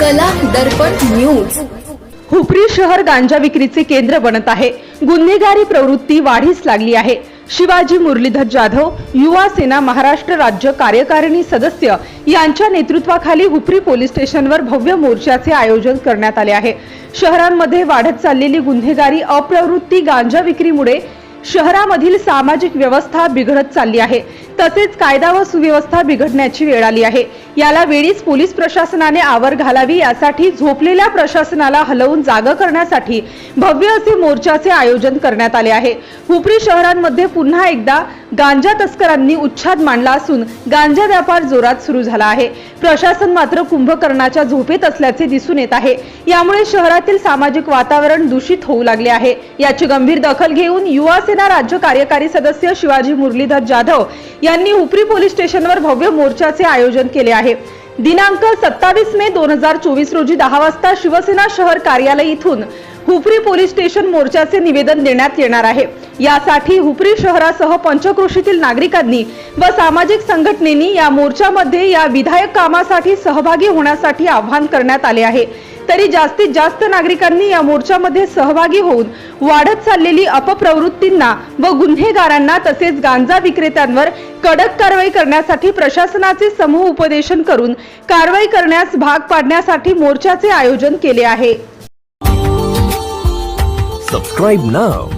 कला दर्पण न्यूज. हुपरी शहर गांजा विक्रीचे केंद्र बनत आहे. गुन्हेगारी प्रवृत्ती वाढीस लागली आहे. शिवाजी मुरलीधर जाधव युवा सेना महाराष्ट्र राज्य कार्यकारिणी सदस्य यांच्या नेतृत्वाखाली हुपरी पोलीस स्टेशनवर भव्य मोर्चाचे आयोजन करण्यात आले आहे. शहरांमध्ये वाढत चाललेली गुन्हेगारी अप्रवृत्ती गांजा विक्रीमुळे शहरामधील सामाजिक व्यवस्था बिघडत चालली आहे. तसेच कायदा व सुव्यवस्था बिघडण्याची वेळ आली आहे. याला वेळीच पोलीस प्रशासनाने आवर घालावी यासाठी झोपलेल्या प्रशासनाला हलवून जाग करण्यासाठी भव्य असे मोर्चाचे आयोजन करण्यात आले आहे. हुपरी शहरांमध्ये पुन्हा एकदा गांजा तस्करांनी उच्छाद मांडला असून गांजा व्यापार जोरात सुरू झाला आहे. प्रशासन मात्र कुंभकर्णाच्या झोपेत असल्याचे दिसून येत आहे. यामुळे शहरातील सामाजिक वातावरण दूषित होऊ लागले आहे. याची गंभीर दखल घेऊन युवा सेना राज्य कार्यकारी सदस्य शिवाजी मुरलीधर जाधव यांनी हुपरी पोलीस स्टेशनवर भव्य मोर्चाचे आयोजन केले आहे. दिनांक सत्तावीस मे दोन हजार चोवीस रोजी दहा वाजता शिवसेना शहर कार्यालय इथून हुपरी पोलीस स्टेशन मोर्चाचे निवेदन देण्यात येणार आहे. यासाठी हुपरी शहरासह पंचक्रोशीतील नागरिकांनी व सामाजिक संघटनेनी या मोर्चामध्ये या विधायक कामासाठी सहभागी होण्यासाठी आवाहन करण्यात आले आहे. तरी जास्तीत जास्त नागरिकांनी या मोर्चामध्ये सहभागी होऊन वाढत चाललेली अपप्रवृत्तींना व गुन्हेगारांना तसेच गांजा विक्रेत्यांवर कडक कारवाई करण्यासाठी प्रशासनाचे समूह उपदेशन करून कारवाई करण्यास भाग पाडण्यासाठी मोर्चाचे आयोजन केले आहे. सबस्क्राईब नाव